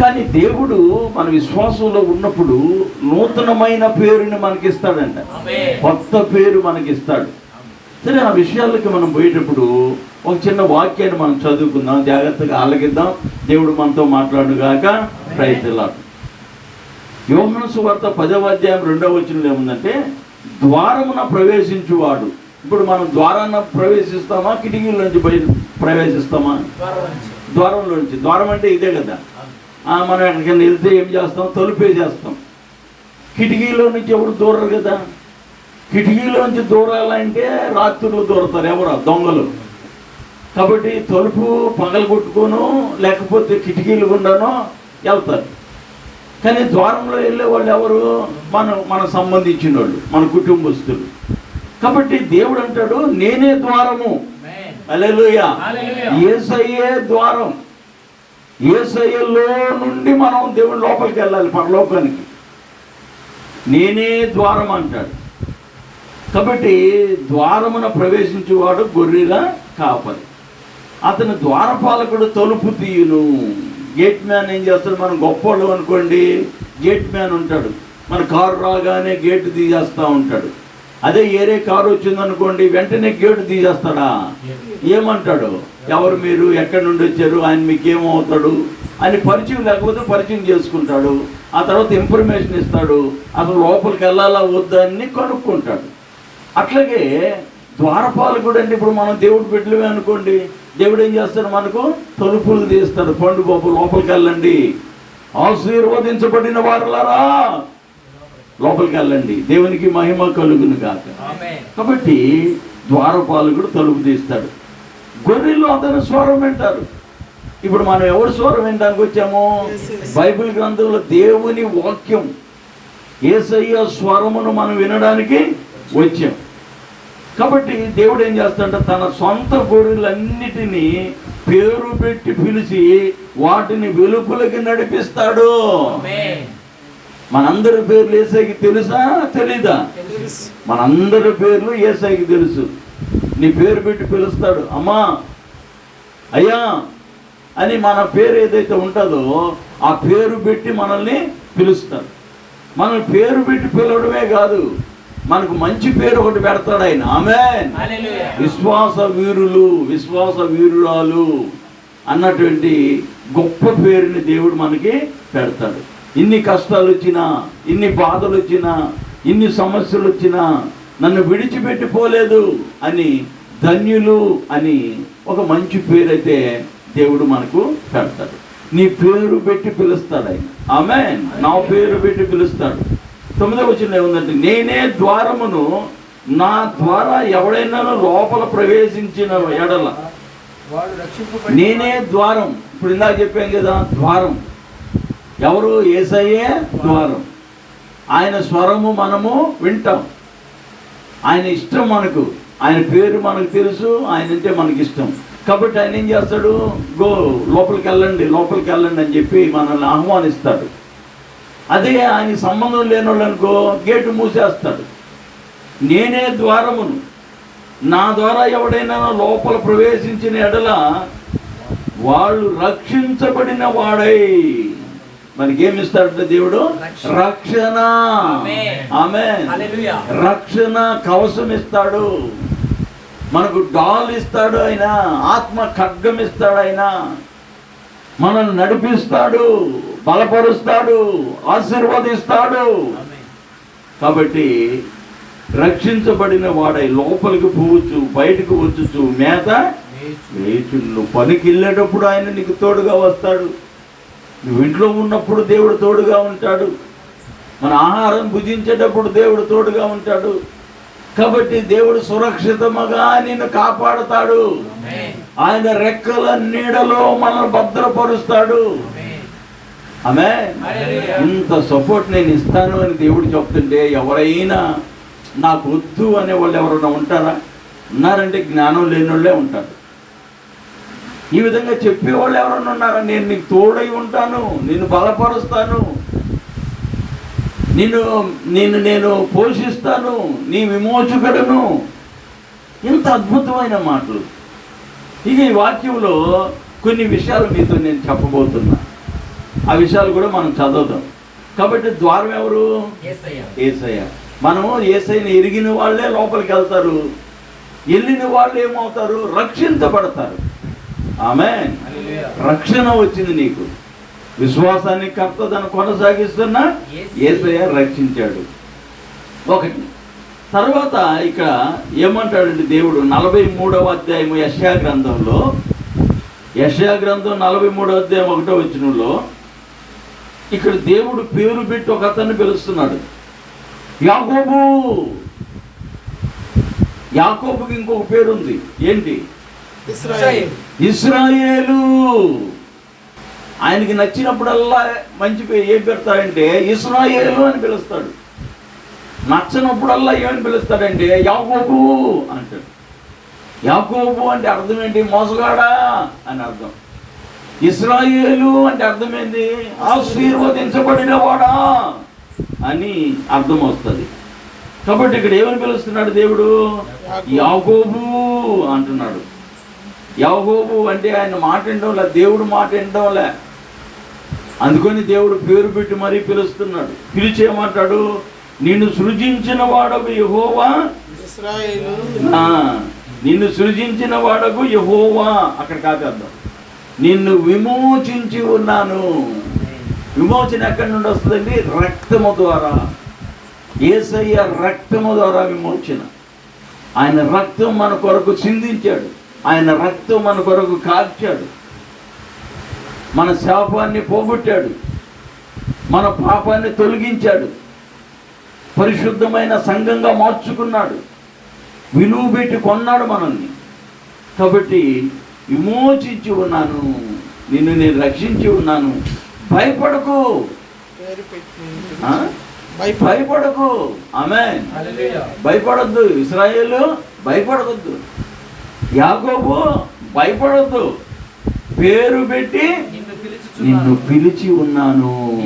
కానీ దేవుడు మన విశ్వాసంలో ఉన్నప్పుడు నూతనమైన పేరుని మనకిస్తాడంట. కొత్త పేరు మనకిస్తాడు. సరే ఆ విషయాలకి మనం పోయేటప్పుడు ఒక చిన్న వాక్యాన్ని మనం చదువుకుందాం జాగ్రత్తగా ఆలగిద్దాం దేవుడు మనతో మాట్లాడుగాక ప్రయత్నాలు యోహన సువార్త పదవ అధ్యాయం రెండవ వచనంలో ఏముందంటే ద్వారమున ప్రవేశించువాడు. ఇప్పుడు మనం ద్వారాన ప్రవేశిస్తామా కిటికీల నుంచి ప్రవేశిస్తామా? ద్వారంలో నుంచి. ద్వారం అంటే ఇదే కదా. మనం ఎక్కడికైనా వెళ్తే ఏం చేస్తాం? తలుపే చేస్తాం. కిటికీలో నుంచి ఎవరు దూరరు కదా? కిటికీలో నుంచి దూరాలంటే రాత్రులు దూరతారు ఎవరు? దొంగలు. కాబట్టి తలుపు పగలు కొట్టుకోను లేకపోతే కిటికీలు గుండానో వెళ్తారు. కానీ ద్వారంలో వెళ్ళే వాళ్ళు ఎవరు? మన మన సంబంధించిన వాళ్ళు మన కుటుంబస్తులు. కాబట్టి దేవుడు అంటాడు నేనే ద్వారము. అలెలుయా. ఏసయ్యే ద్వారం. ఏసయ్యలో నుండి మనం దేవుని లోపలికి వెళ్ళాలి పరలోకానికి. నేనే ద్వారం అంటాడు. కాబట్టి ద్వారమున ప్రవేశించేవాడు గొర్రెల కాపలి. అతను ద్వారపాలకుడు తలుపు తీయును. గేట్ మ్యాన్ ఏం చేస్తాడు? మనం గొప్పవాళ్ళు అనుకోండి గేట్ మ్యాన్ ఉంటాడు. మన కారు రాగానే గేటు తీసేస్తూ ఉంటాడు. అదే ఏరే కారు వచ్చింది అనుకోండి వెంటనే గేటు తీసేస్తాడా? ఏమంటాడు? ఎవరు మీరు? ఎక్కడి నుండి వచ్చారు? ఆయన మీకు ఏమవుతాడు అని పరిచయం లేకపోతే పరిచయం చేసుకుంటాడు. ఆ తర్వాత ఇన్ఫర్మేషన్ ఇస్తాడు. అసలు లోపలికి వెళ్ళాలా వద్దా అని కనుక్కుంటాడు. అట్లాగే ద్వారపాలకుడు అంటే ఇప్పుడు మనం దేవుడు బిడ్డలమే అనుకోండి. దేవుడు ఏం చేస్తాడు మనకు? తలుపులు తీస్తాడు. పండు బాబు లోపలికి వెళ్ళండి. ఆశీర్వదించబడిన వారులారా! లోపలికి వెళ్ళండి. దేవునికి మహిమ కలుగును కాక కాబట్టి ద్వారపాలకుడు తలుపు తీస్తాడు. గొర్రెలు అతని స్వరం వింటారు. ఇప్పుడు మనం ఎవరి స్వరం వినడానికి వచ్చాము? బైబిల్ గ్రంథంలో దేవుని వాక్యం ఏసయ్య స్వరమును మనం వినడానికి వచ్చాం. కాబట్టి దేవుడు ఏం చేస్తాడంటే తన సొంత గొర్రెలన్నిటినీ పేరు పెట్టి పిలిచి వాటిని వెలుపులకి నడిపిస్తాడు. మనందరి పేర్లు ఏసైకి తెలుసా? తెలీదా? మనందరి పేర్లు ఏసైకి తెలుసు. నీ పేరు పెట్టి పిలుస్తాడు. అమ్మా అయ్యా అని మన పేరు ఏదైతే ఉంటుందో ఆ పేరు పెట్టి మనల్ని పిలుస్తాడు. మనం పేరు పెట్టి పిలవడమే కాదు మనకు మంచి పేరు ఒకటి పెడతాడు ఆయన. ఆమె విశ్వాస వీరులు విశ్వాస వీరురాలు అన్నటువంటి గొప్ప పేరుని దేవుడు మనకి పెడతాడు. ఇన్ని కష్టాలు వచ్చినా ఇన్ని బాధలు వచ్చినా ఇన్ని సమస్యలు వచ్చినా నన్ను విడిచిపెట్టి పోలేదు అని ధన్యులు అని ఒక మంచి పేరైతే దేవుడు మనకు పెడతాడు. నీ పేరు పెట్టి పిలుస్తాడు ఆయన. ఆమె నా పేరు పెట్టి పిలుస్తాడు. తొమ్మిదవ వచ్చిన ఏముందంటే నేనే ద్వారమును నా ద్వారా ఎవడైనా లోపల ప్రవేశించిన ఎడల. నేనే ద్వారం. ఇప్పుడు ఇందాక చెప్పాం కదా ద్వారం. ఎవరు? ఏసయ్యే ద్వారం. ఆయన స్వరము మనము వింటాం. ఆయన ఇష్టం మనకు. ఆయన పేరు మనకు తెలుసు ఆయన అంటే మనకి ఇష్టం కాబట్టి ఆయన ఏం చేస్తాడు? గో లోపలికి వెళ్ళండి లోపలికి వెళ్ళండి అని చెప్పి మనల్ని ఆహ్వానిస్తాడు. అదే ఆయన సంబంధం లేని వాళ్ళు అనుకో గేటు మూసేస్తాడు. నేనే ద్వారమును. నా ద్వారా ఎవడైనా లోపల ప్రవేశించిన ఎడల వాళ్ళు రక్షించబడిన వాడై మనకి ఏమి ఇస్తాడంటే దేవుడు రక్షణ. ఆమె. రక్షణ కవచం ఇస్తాడు మనకు డాల్ ఇస్తాడు ఆయన ఆత్మ ఖడ్గం ఇస్తాడు ఆయన మనల్ని నడిపిస్తాడు బలపరుస్తాడు ఆశీర్వదిస్తాడు. కాబట్టి రక్షించబడిన వాడై లోపలికి పోవచ్చు బయటకు వచ్చుచు మేత వేచు నువ్వు పనికి వెళ్ళేటప్పుడు ఆయన నీకు తోడుగా వస్తాడు. నువ్వు ఇంట్లో ఉన్నప్పుడు దేవుడు తోడుగా ఉంటాడు. మన ఆహారం భుజించేటప్పుడు దేవుడు తోడుగా ఉంటాడు. కాబట్టి దేవుడు సురక్షితముగా నిన్ను కాపాడుతాడు. ఆయన రెక్కల నీడలో మనల్ని భద్రపరుస్తాడు. ఆమె. ఇంత సపోర్ట్ నేను ఇస్తాను అని దేవుడు చెప్తుంటే ఎవరైనా నాకు వద్దు అనే వాళ్ళు ఎవరైనా ఉంటారా? ఉన్నారంటే జ్ఞానం లేని వాళ్ళే ఉంటారు. ఈ విధంగా చెప్పేవాళ్ళు ఎవరైనా ఉన్నారా? నేను నీకు తోడై ఉంటాను నిన్ను బలపరుస్తాను నిన్ను నిన్ను నేను పోషిస్తాను నీ విమోచకుడను. ఇంత అద్భుతమైన మాటలు. ఇక ఈ వాక్యంలో కొన్ని విషయాలు మీతో నేను చెప్పబోతున్నా. ఆ విషయాలు కూడా మనం చదువుతాం కాబట్టి ద్వారం ఎవరు? ఏసయ్య. మనము ఏసైని ఎరిగిన వాళ్ళే లోపలికి వెళ్తారు. వెళ్ళిన వాళ్ళు ఏమవుతారు రక్షించబడతారు. ఆమె రక్షణ వచ్చింది నీకు. విశ్వాసాన్ని కర్త దాన్ని కొనసాగిస్తున్నా ఏసయ్య రక్షించాడు. ఒకటి. తర్వాత ఇక్కడ ఏమంటాడండి దేవుడు? నలభై మూడవ అధ్యాయం యశా గ్రంథంలో యశా గ్రంథం నలభై మూడవ అధ్యాయం ఒకటో వచ్చినలో ఇక్కడ దేవుడు పేరు పెట్టి ఒక అతన్ని పిలుస్తున్నాడు. యాకోబు! యాకోబుకి ఇంకొక పేరు ఉంది ఏంటి? ఇస్రాయేలు. ఆయనకి నచ్చినప్పుడల్లా మంచి పేరు ఏం పెడతాడంటే ఇస్రాయేలు అని పిలుస్తాడు. నచ్చనప్పుడల్లా ఏమని పిలుస్తాడంటే యాకోబు అంటాడు. యాకోబు అంటే అర్థం ఏంటి? మోసగాడా అని అర్థం. ఇస్రాయేలు అంటే అర్థం ఏంటి ఆశీర్వదించబడిన వాడా అని అర్థం వస్తుంది. కాబట్టి ఇక్కడ ఏమని పిలుస్తున్నాడు దేవుడు? యాకోబు అంటున్నాడు. యాకోబు అంటే ఆయన మాట వినడంలే దేవుడు మాట వినడంలే. అందుకని దేవుడు పేరు పెట్టి మరీ పిలుస్తున్నాడు. పిలిచేయమంటాడు నిన్ను సృజించిన వాడకు యహోవా. నిన్ను సృజించిన వాడకు యహోవా. అక్కడ కాకద్దాం నిన్ను విమోచించి ఉన్నాను. విమోచన ఎక్కడి నుండి వస్తుందండి? రక్తము ద్వారా. ఏసయ్య రక్తము ద్వారా విమోచన. ఆయన రక్తం మన కొరకు చిందించాడు. ఆయన రక్తం మన కొరకు కాల్చాడు మన శాపాన్ని పోగొట్టాడు. మన పాపాన్ని తొలగించాడు. పరిశుద్ధమైన సంఘంగా మార్చుకున్నాడు. విలువ పెట్టి కొన్నాడు మనల్ని. కాబట్టి విమోచించి ఉన్నాను. నిన్ను నేను రక్షించి ఉన్నాను. భయపడకు. భయపడకు. ఆమె భయపడొద్దు. ఇస్రాయేలు భయపడవద్దు యాకోబు భయపడొద్దు. పేరు పెట్టి నిన్ను పిలిచి ఉన్నాను.